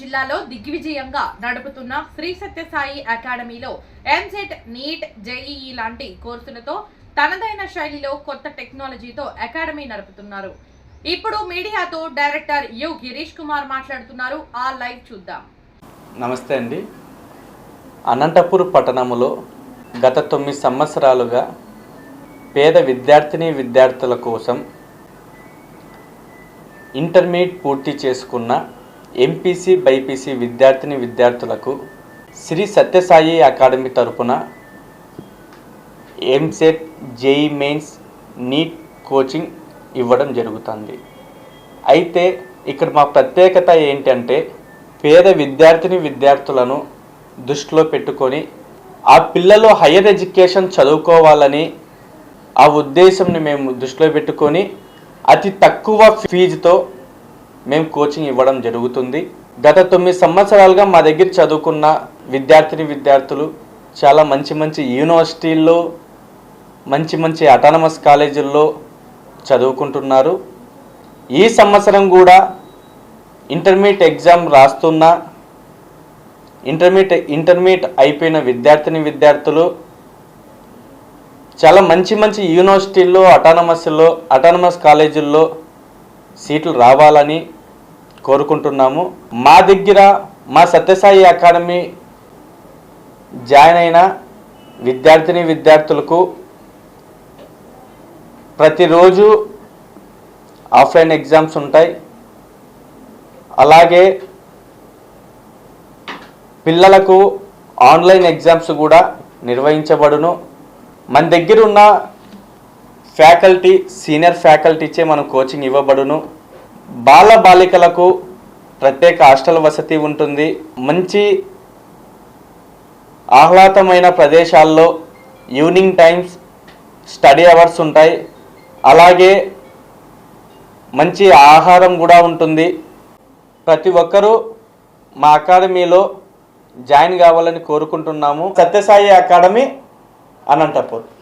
జిల్లాలో దిగ్విజయంగా నడుపుతున్న శ్రీ సత్యసాయి అకాడమీలో ఎంసెట్ నీట్ జేఈఈ లాంటి కోర్సులతో తనదైన శైలిలో కొత్త టెక్నాలజీతో అకాడమీ నడుపుతున్నారు. ఇప్పుడు మీడియాతో డైరెక్టర్ యు గిరీష్ కుమార్ మాట్లాడుతున్నారు. ఆ లైవ్ చూద్దాం. నమస్తే అండి. అనంతపూర్ పట్టణంలో గత తొమ్మిది సంవత్సరాలుగా పేద విద్యార్థిని విద్యార్థుల కోసం ఇంటర్మీడియట్ పూర్తి చేసుకున్న ఎంపీసీ బైపీసీ విద్యార్థిని విద్యార్థులకు శ్రీ సత్యసాయి అకాడమీ తరపున EAMCET JEE mains NEET coaching ఇవ్వడం జరుగుతుంది. అయితే ఇక్కడ మా ప్రత్యేకత ఏంటంటే పేద విద్యార్థిని విద్యార్థులను దృష్టిలో పెట్టుకొని ఆ పిల్లలు హయ్యర్ ఎడ్యుకేషన్ చదువుకోవాలని ఆ ఉద్దేశంని మేము దృష్టిలో పెట్టుకొని అతి తక్కువ ఫీజుతో మేము కోచింగ్ ఇవ్వడం జరుగుతుంది. గత తొమ్మిది సంవత్సరాలుగా మా దగ్గర చదువుకున్న విద్యార్థిని విద్యార్థులు చాలా మంచి మంచి యూనివర్సిటీల్లో మంచి మంచి అటానమస్ కాలేజీల్లో చదువుకుంటున్నారు. ఈ సంవత్సరం కూడా ఇంటర్మీడియట్ ఎగ్జామ్ రాస్తున్న ఇంటర్మీడియట్ ఇంటర్మీడియట్ అయిపోయిన విద్యార్థిని విద్యార్థులు చాలా మంచి మంచి యూనివర్సిటీల్లో అటానమస్లో అటానమస్ కాలేజీల్లో సీట్లు రావాలని కోరుకుంటున్నాము. మా దగ్గర మా సత్యసాయి అకాడమీ జాయిన్ అయిన విద్యార్థిని విద్యార్థులకు ప్రతిరోజు ఆఫ్లైన్ ఎగ్జామ్స్ ఉంటాయి. అలాగే పిల్లలకు ఆన్లైన్ ఎగ్జామ్స్ కూడా నిర్వహించబడును. మన దగ్గర ఉన్న ఫ్యాకల్టీ సీనియర్ ఫ్యాకల్టీచే మనం కోచింగ్ ఇవ్వబడును. బాల బాలికలకు ప్రత్యేక హాస్టల్ వసతి ఉంటుంది. మంచి ఆహ్లాదమైన ప్రదేశాల్లో ఈవినింగ్ టైమ్స్ స్టడీ అవర్స్ ఉంటాయి. అలాగే మంచి ఆహారం కూడా ఉంటుంది. ప్రతి ఒక్కరూ మా అకాడమీలో జాయిన్ కావాలని కోరుకుంటున్నాము. సత్యసాయి అకాడమీ అనంతపూర్.